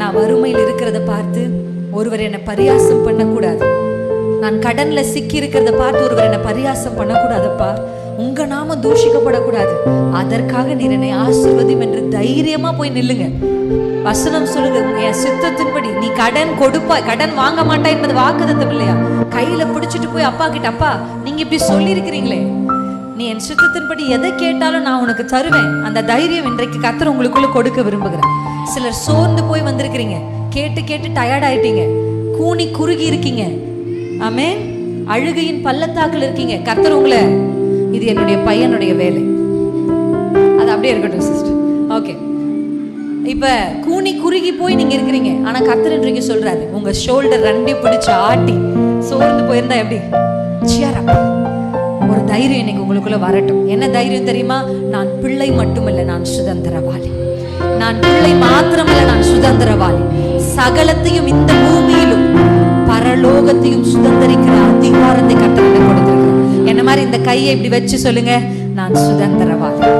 நான் வறுமையில் இருக்கிறத பார்த்து ஒருவர் என்னை பரியாசம் பண்ணக்கூடாது. நான் கடன்ல சிக்கி இருக்கிறத பார்த்து ஒருவர் என்னை பரியாசம் பண்ணக்கூடாதப்பா. உங்க நாம தூஷிக்கப்படக்கூடாது. அதற்காக நீர் என்னை ஆசிர்வதிம் என்று தைரியமா போய் நில்லுங்க. வசனம் சொல்லுது என் சித்தத்தின்படி நீ கடன் கொடுப்பா கடன் வாங்க மாட்டா என்பது வாக்குதத்தம் இல்லையா? கையில பிடிச்சிட்டு போய் அப்பா கிட்ட அப்பா நீங்க இப்படி சொல்லி இருக்கிறீங்களே நீ என் சித்தத்தின்படி எதை கேட்டாலும் நான் உனக்கு தருவேன். அந்த தைரியம் இன்றைக்கு கத்தர் உங்களுக்குள்ள கொடுக்க விரும்புகிறேன் சிலர் சோர்ந்து போய் வந்திருக்கிறீங்க. கேட்டு கேட்டு டயர்ட் ஆயிட்டீங்க. கூனி குறுகி இருக்கீங்க. ஆமே அழுகையின் பள்ளத்தாக்கில் இருக்கீங்க. கத்தர் உங்களை இது என்னுடைய பையனுடைய வேலை. அது அப்படியே இருக்கட்டும் சிஸ்டர் ஓகே இப்ப கூனி குறுகி போய் நீங்க இருக்கிறீங்க. ஆனா கர்த்தர் இன்றைக்கு சொல்றாரு உங்க ஷோல்டர் ரெண்டே பிடிச்சு ஆட்டி சோர்ந்து போயிருந்தா எப்படி? சியரா. ஒரு தைரியம் இன்னைக்கு உங்களுக்குள்ள வரட்டும். என்ன தைரியம் தெரியுமா? நான் பிள்ளை மட்டுமல்ல நான் சுதந்திரவாளி. நான் பிள்ளை மாத்திரமல்ல நான் சுதந்திரவாளி. சகலத்தையும் இந்த பூமியிலும் பரலோகத்தையும் சுதந்திரிக்கிற அதிகாரத்தை கட்டளை கொடுத்திருக்கிறேன். என்ன மாதிரி இந்த கையை இப்படி வச்சு சொல்லுங்க? நான் சுதந்திரவாதி.